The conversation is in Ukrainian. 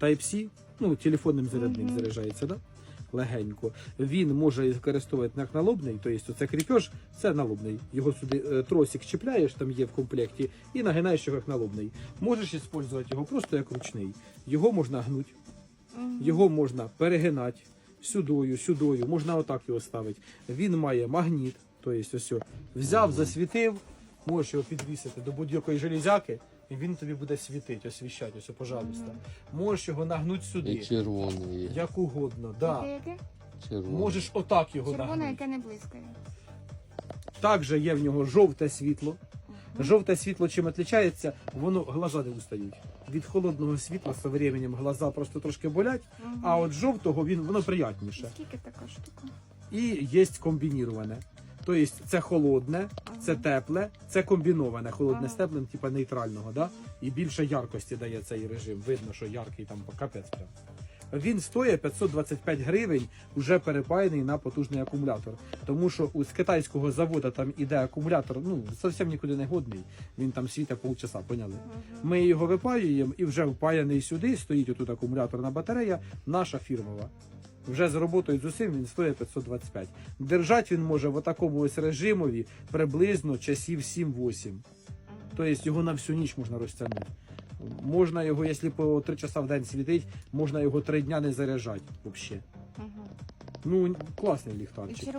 Type-C, ну, телефонним зарядним Мгм. заряджається, да? легенько. Він може використовувати як налобний, тобто це кріпеж, це налобний. Його сюди е, тросик чіпляєш, там є в комплекті, і нагинаєш його як налобний. Можеш використовувати його просто як ручний. Його можна гнути, Мгм. його можна перегинати сюдою, сюдою, можна отак його ставити. Він має магніт, тобто ось о, взяв, засвітив, можеш його підвісити до будь-якої железяки, і він тобі буде світити, освіщати, ось, пожалуйста. Можеш його нагнути І сюди, червоний є. як угодно. Да. Яке, яке? Червоний. Можеш отак його Червоне, нагнути. яке не блискає. Також є в нього жовте світло. Жовте світло чим відрізняється, воно глаза не устають. Від холодного світла з временем глаза просто трошки болять, а от жовтого він воно приятніше. Скільки така штука? І є комбініроване. Тобто це холодне, це тепле, це комбіноване, холодне з теплим, типа нейтрального, да? і більше яркості дає цей режим. Видно, що яркий там капець прям. Він стоїть 525 гривень, вже перепаяний на потужний акумулятор. Тому що у з китайського заводу там іде акумулятор, ну зовсім нікуди не годний. Він там світить полчаса, поняли? Ми його випаюємо і вже впаяний сюди, стоїть отут акумуляторна батарея, наша фірмова. Вже з роботою з усім він стоїть 525. Держать він може в такому ось режимові приблизно часів 7-8. Тобто його на всю ніч можна розтягнути. Можна його, якщо по 3 часа в день світить, можна його 3 дня не заряджати взагалі. Ну, класний ліхтарчик.